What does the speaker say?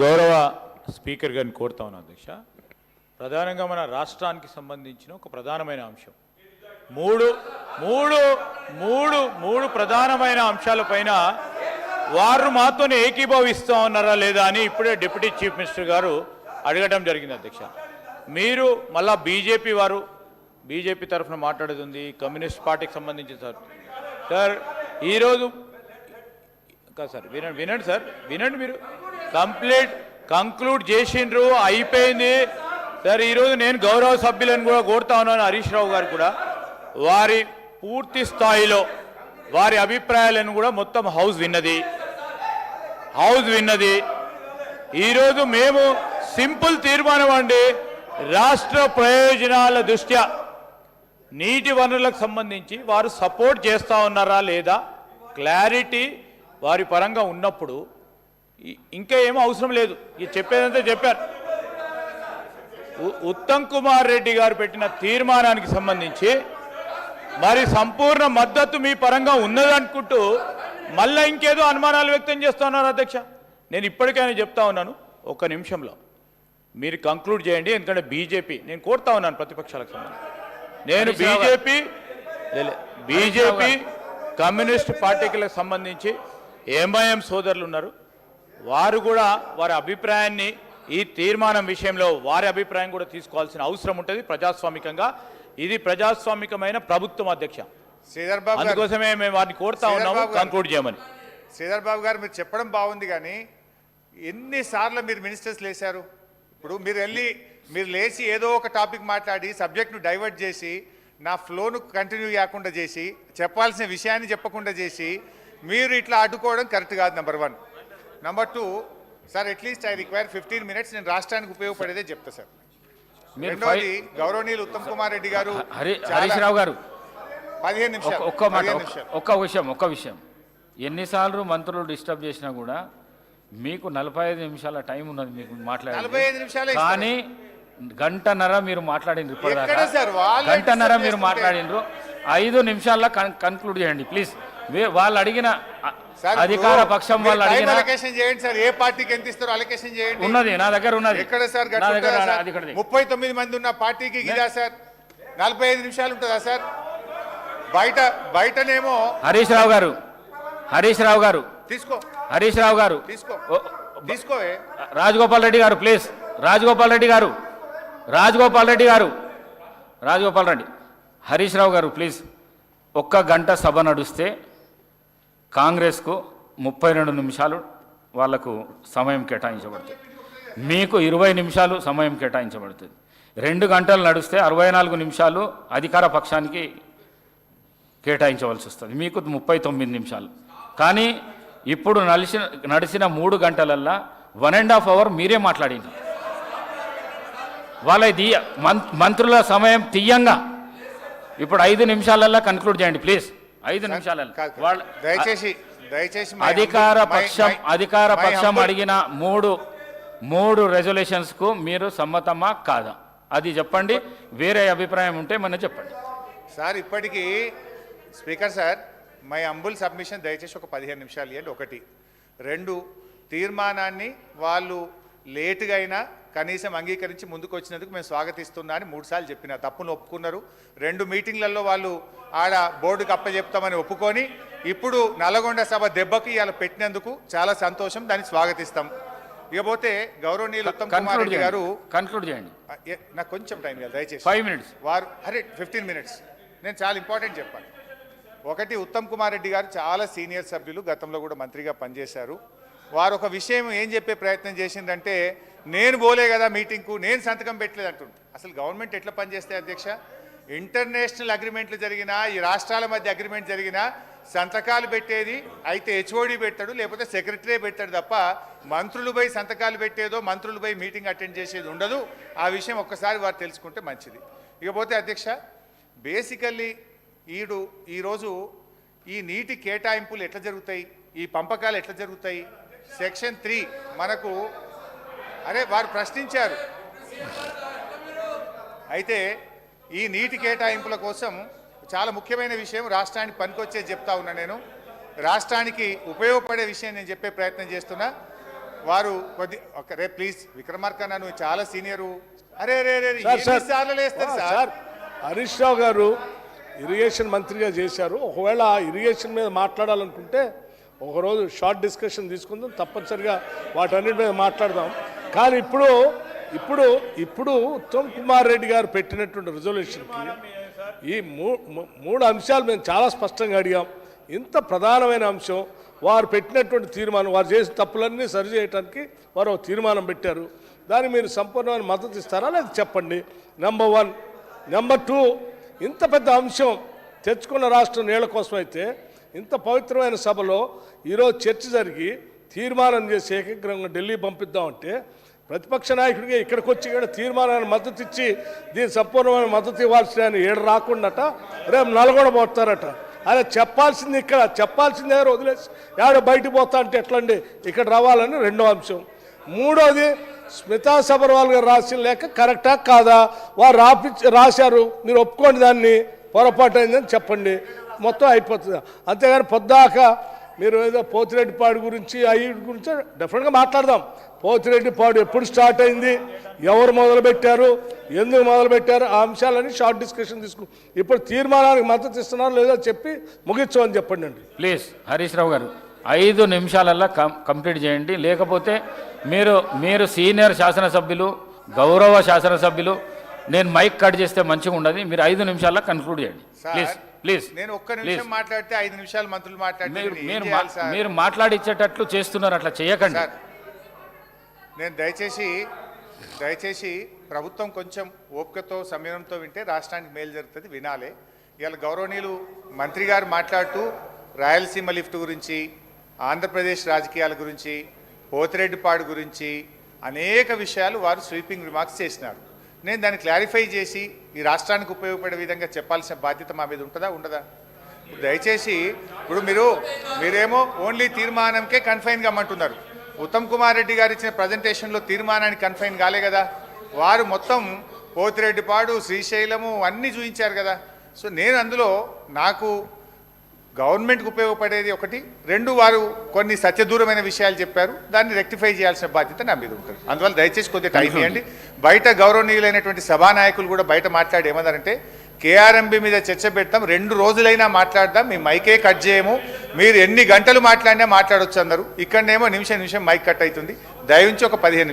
గౌరవ స్పీకర్ గారిని కోరుతా ఉన్నాను అధ్యక్ష. ప్రధానంగా మన రాష్ట్రానికి సంబంధించిన ఒక ప్రధానమైన అంశం. మూడు మూడు మూడు మూడు ప్రధానమైన అంశాలపైన వారు మాతోనే ఏకీభవిస్తూ ఉన్నారా లేదా అని ఇప్పుడే డిప్యూటీ చీఫ్ మినిస్టర్ గారు అడగడం జరిగింది అధ్యక్ష. మీరు మళ్ళా బీజేపీ వారు బీజేపీ తరఫున మాట్లాడుతుంది కమ్యూనిస్ట్ పార్టీకి సంబంధించి సార్. సార్ ఈరోజు సార్ వినండి వినండి సార్ వినండి మీరు. కంప్లీట్ కంక్లూడ్ చేసిండ్రు అయిపోయింది. సార్ ఈరోజు నేను గౌరవ సభ్యులను కూడా కోరుతా ఉన్నాను హరీష్ రావు గారు కూడా. వారి పూర్తి స్థాయిలో వారి అభిప్రాయాలను కూడా మొత్తం హౌస్ విన్నది. హౌస్ విన్నది. ఈరోజు మేము సింపుల్ తీర్మానం అండి. రాష్ట్ర ప్రయోజనాల దృష్ట్యా నీటి వనరులకు సంబంధించి వారు సపోర్ట్ చేస్తా ఉన్నారా లేదా? క్లారిటీ వారి పరంగా ఉన్నప్పుడు ఇంకా ఏమో అవసరం లేదు. ఇది చెప్పేదంతా చెప్పారు. ఉత్తమ్ కుమార్ రెడ్డి గారు పెట్టిన తీర్మానానికి సంబంధించి మరి సంపూర్ణ మద్దతు మీ పరంగా ఉన్నదనుకుంటూ మళ్ళీ ఇంకేదో అనుమానాలు వ్యక్తం చేస్తా ఉన్నారు అధ్యక్ష. నేను ఇప్పటికైనా చెప్తా ఉన్నాను. ఒక నిమిషంలో మీరు కంక్లూడ్ చేయండి. ఎందుకంటే బీజేపీ నేను కోరుతా ఉన్నాను ప్రతిపక్షాలకు సంబంధించి. నేను బీజేపీ బీజేపీ కమ్యూనిస్ట్ పార్టీలకు సంబంధించి ఎంఐఎం సోదరులు ఉన్నారు. వారు కూడా వారి అభిప్రాయాన్ని ఈ తీర్మానం విషయంలో వారి అభిప్రాయం కూడా తీసుకోవాల్సిన అవసరం ఉంటుంది ప్రజాస్వామికంగా. ఇది ప్రజాస్వామికమైన ప్రభుత్వం అధ్యక్ష. శ్రీధర్ బాబు గారు అందుకోసమే మేము వారిని కోరుతా ఉన్నాము. కంక్లూడ్ చేయమని. శ్రీధర్ బాబు గారు మీరు చెప్పడం బాగుంది కానీ ఎన్నిసార్లు మీరు మినిస్టర్స్ లేశారు? ఇప్పుడు మీరు వెళ్ళి మీరు లేచి ఏదో ఒక టాపిక్ మాట్లాడి సబ్జెక్ట్ను డైవర్ట్ చేసి నా ఫ్లోను కంటిన్యూ కాకుండా చేసి చెప్పాల్సిన విషయాన్ని చెప్పకుండా చేసి మీరు ఇట్లా అడ్డుకోవడం కరెక్ట్ కాదు number one. Number two sir at least I require fifteen minutes నేను రాష్ట్రానికి ఉపయోగపడేదే చెప్తా సార్ మీరు రెండోది గౌరవనీయులు ఉత్తమ్ కుమార్ రెడ్డి గారు హరీష్ రావు గారు. పదిహేను ఒక్క- నిమిషాలు ఒక్క మాట ఒక్క- విషయం ఒక్క విషయం. ఎన్నిసార్లు మంత్రులు డిస్టర్బ్ చేసినా కూడా మీకు నలభై ఐదు నిమిషాల టైం ఉన్నది మీకు ఇస్తారు. కానీ గంటన్నర మీరు మాట్లాడిండ్రు గంటన్నర మీరు. మాట్లాడిండ్రు ఐదు నిమిషాల్లో కన్క్లూడ్ చేయండి ప్లీజ్ వాళ్ళు అడిగిన అధికార పక్షం వాళ్ళు అడిగిన అలొకేషన్ చేయండి సార్. ఏ పార్టీకి ఎంత ఇస్తారో అలొకేషన్ చేయండి. ఉన్నది నా దగ్గర ఉన్నది. ఎక్కడ సార్? నా దగ్గర. ముప్పై తొమ్మిది మంది ఉన్న పార్టీకి ఇదా సార్? నలభై ఐదు నిమిషాలు ఉంటుందా సార్? బయట బయటనేమో హరీష్ రావు గారు హరీష్ రావు గారు. తీసుకో. హరీష్ రావు గారు. తీసుకో. తీసుకోవే రాజగోపాల్ రెడ్డి గారు ప్లీజ్. రాజగోపాల్ రెడ్డి గారు. రాజగోపాల్ రెడ్డి గారు. రాజగోపాల్ రెడ్డి. హరీష్ రావు గారు ప్లీజ్. ఒక్క గంట సభ నడుస్తే కాంగ్రెస్కు ముప్పై రెండు నిమిషాలు వాళ్ళకు సమయం కేటాయించబడుతుంది. మీకు ఇరవై నిమిషాలు సమయం కేటాయించబడుతుంది. రెండు గంటలు నడిస్తే అరవై నాలుగు నిమిషాలు అధికార పక్షానికి కేటాయించవలసి వస్తుంది. మీకు ముప్పై తొమ్మిది నిమిషాలు. కానీ ఇప్పుడు నలిసిన నడిచిన మూడు గంటలల్లా వన్ అండ్ హాఫ్ అవర్ మీరే మాట్లాడింది వాళ్ళ మం- మంత్రుల సమయం తీయంగా. ఇప్పుడు ఐదు నిమిషాలల్లా కన్క్లూడ్ చేయండి ప్లీజ్. ఐదు. వాళ్ళ దయచేసి దయచేసి అధికార పక్షం అధికార పక్షం అడిగిన మూడు మూడు రెజల్యూషన్స్కు మీరు సమ్మతమా కాదా? అది చెప్పండి. వేరే అభిప్రాయం ఉంటే మన చెప్పండి. సార్ ఇప్పటికీ speaker sir my humble submission దయచేసి ఒక పదిహేను నిమిషాలు ఇవ్వండి ఒకటి. రెండు తీర్మానాన్ని వాళ్ళు లేటుగా అయినా కనీసం అంగీకరించి ముందుకు వచ్చినందుకు మేము స్వాగతిస్తున్నా అని మూడుసార్లు చెప్పిన. తప్పును ఒప్పుకున్నారు. రెండు మీటింగ్లలో వాళ్ళు ఆడ బోర్డుకి అప్పచెప్తామని ఒప్పుకొని ఇప్పుడు నల్గొండ సభ దెబ్బకి ఇవాళ పెట్టినందుకు చాలా సంతోషం. దాన్ని స్వాగతిస్తాం. ఇకపోతే గౌరవనీయులు ఉత్తమ్ కుమార్ రెడ్డి గారు కన్క్లూడ్ చేయండి. నాకు కొంచెం టైం ఇవ్వాలి దయచేసి. Five minutes. వారు అరే ఫిఫ్టీన్ మినిట్స్. నేను చాలా ఇంపార్టెంట్ చెప్పాను ఒకటి ఉత్తమ్ కుమార్ రెడ్డి గారు చాలా సీనియర్ సభ్యులు గతంలో కూడా మంత్రిగా పనిచేశారు. వారు ఒక విషయం ఏం చెప్పే ప్రయత్నం చేసిందంటే నేను పోలే కదా మీటింగ్కు నేను సంతకం పెట్టలేదు అంటుండు. అసలు గవర్నమెంట్ ఎట్లా పనిచేస్తే అధ్యక్ష? ఇంటర్నేషనల్ అగ్రిమెంట్లు జరిగినా ఈ రాష్ట్రాల మధ్య అగ్రిమెంట్ జరిగినా సంతకాలు పెట్టేది అయితే హెచ్ఓడి పెడతాడు లేకపోతే సెక్రటరీ పెడతాడు తప్ప మంత్రులు పోయి సంతకాలు పెట్టేదో మంత్రులు పోయి మీటింగ్ అటెండ్ చేసేది ఉండదు. ఆ విషయం ఒక్కసారి వారు తెలుసుకుంటే మంచిది. ఇకపోతే అధ్యక్ష బేసికల్లీ ఈడు ఈరోజు ఈ నీటి కేటాయింపులు ఎట్లా జరుగుతాయి? ఈ పంపకాలు ఎట్లా జరుగుతాయి? సెక్షన్ త్రీ మనకు అరే వారు ప్రశ్నించారు. అయితే ఈ నీటి కేటాయింపుల కోసం చాలా ముఖ్యమైన విషయం రాష్ట్రానికి పనికొచ్చే చెప్తా ఉన్నా నేను. రాష్ట్రానికి ఉపయోగపడే విషయం నేను చెప్పే ప్రయత్నం చేస్తున్నా. వారు కొద్ది ఒక రే ప్లీజ్ విక్రమార్కన్న నువ్వు చాలా సీనియరు. అరే రే రే సార్ హరీష్ రావు గారు ఇరిగేషన్ మంత్రిగా చేశారు. ఒకవేళ ఇరిగేషన్ మీద మాట్లాడాలనుకుంటే ఒకరోజు షార్ట్ డిస్కషన్ తీసుకుందాం తప్పనిసరిగా వాటన్నిటి మీద మాట్లాడదాం. కానీ ఇప్పుడు ఇప్పుడు ఇప్పుడు ఉత్తమ్ కుమార్ రెడ్డి గారు పెట్టినటువంటి రిజల్యూషన్కి ఈ మూ- మూడు అంశాలు మేము చాలా స్పష్టంగా అడిగాం. ఇంత ప్రధానమైన అంశం వారు పెట్టినటువంటి తీర్మానం వారు చేసిన తప్పులన్నీ సరి చేయడానికి వారు ఒక తీర్మానం పెట్టారు. దాన్ని మీరు సంపూర్ణమైన మద్దతు ఇస్తారా లేదా చెప్పండి. నెంబర్ వన్ నెంబర్ టూ ఇంత పెద్ద అంశం తెచ్చుకున్న రాష్ట్రం నీళ్ళ కోసం అయితే ఇంత పవిత్రమైన సభలో ఈరోజు చర్చ జరిగి తీర్మానం చేసి ఏకగ్రంగా ఢిల్లీ పంపిద్దామంటే ప్రతిపక్ష నాయకుడిగా ఇక్కడికి వచ్చి కూడా తీర్మానాన్ని మద్దతు ఇచ్చి దీని సంపూర్ణమైన మద్దతు ఇవ్వాల్సిన ఏడు రాకుండాట రేపు నల్గొండ పోతారట. అదే చెప్పాల్సింది ఇక్కడ చెప్పాల్సింది దగ్గర వదిలేసి ఏడ బయటికి పోతా అంటే ఎట్లండి? ఇక్కడ రావాలని రెండో అంశం. మూడోది స్మితా సబర్వాల్ గారు రాసిన లేక కరెక్టా కాదా? వారు రాపి రాశారు. మీరు ఒప్పుకోండి దాన్ని పొరపాటు అయిందని చెప్పండి. మొత్తం అయిపోతుంది. అంతేగాని పొద్దాక మీరు ఏదో పోతిరెడ్డిపాడు గురించి అయ్యి గురించి డెఫినెట్గా మాట్లాడదాం. పోతిరెడ్డిపాడు ఎప్పుడు స్టార్ట్ అయింది ఎవరు మొదలుపెట్టారు ఎందుకు మొదలుపెట్టారు ఆ అంశాలని షార్ట్ డిస్కషన్ తీసుకు ఇప్పుడు తీర్మానానికి మద్దతు ఇస్తున్నారు లేదో చెప్పి ముగించమని చెప్పండి అండి. ప్లీజ్ హరీష్ రావు గారు ఐదు నిమిషాలల్లో కం కంప్లీట్ చేయండి. లేకపోతే మీరు మీరు సీనియర్ శాసనసభ్యులు గౌరవ శాసనసభ్యులు నేను మైక్ కట్ చేస్తే మంచిగా ఉండదు మీరు ఐదు నిమిషాల్లో కన్క్లూడ్ చేయండి. ప్లీజ్. ప్లీజ్ నేను ఒక్క నిమిషం మాట్లాడితే ఐదు నిమిషాలు మంత్రులు మాట్లాడితే మీరు మాట్లాడిచ్చేటట్లు చేస్తున్నారు అట్లా చేయకండి. నేను దయచేసి దయచేసి ప్రభుత్వం కొంచెం ఓపికతో సంయమనంతో వింటే రాష్ట్రానికి మేలు జరుగుతుంది వినాలే. ఇవాళ గౌరవనీయులు మంత్రి గారు మాట్లాడుతూ రాయలసీమ లిఫ్ట్ గురించి ఆంధ్రప్రదేశ్ రాజకీయాల గురించి పోతిరెడ్డిపాడు గురించి అనేక విషయాలు వారు స్వీపింగ్ రిమార్క్స్ చేసినారు. నేను దాన్ని క్లారిఫై చేసి ఈ రాష్ట్రానికి ఉపయోగపడే విధంగా చెప్పాల్సిన బాధ్యత మా మీద ఉంటుందా? ఉండదా? దయచేసి ఇప్పుడు మీరు మీరేమో ఓన్లీ తీర్మానంకే కన్ఫైన్ కమ్మంటున్నారు ఉత్తమ్ కుమార్ రెడ్డి గారు ఇచ్చిన ప్రజెంటేషన్లో తీర్మానానికి కన్ఫైన్ కాలే కదా. వారు మొత్తం పోతిరెడ్డిపాడు శ్రీశైలము అన్నీ చూపించారు కదా. సో నేను అందులో నాకు గవర్నమెంట్కి ఉపయోగపడేది ఒకటి. రెండు వారు కొన్ని సత్యదూరమైన విషయాలు చెప్పారు. దాన్ని రెక్టిఫై చేయాల్సిన బాధ్యత నా మీద ఉంటుంది. అందువల్ల దయచేసి కొద్దిగా టైం ఇవ్వండి. బయట గౌరవనీయులైనటువంటి సభానాయకులు కూడా బయట మాట్లాడి ఏమన్నారంటే కేఆర్ఎంబి మీద చర్చ పెడతాం రెండు రోజులైనా మాట్లాడదాం మీ మైకే కట్ చేయము మీరు ఎన్ని గంటలు మాట్లాడినా మాట్లాడొచ్చు అన్నారు. ఇక్కడనేమో నిమిషం నిమిషం మైక్ కట్ అవుతుంది. దయవుంచి ఒక పదిహేను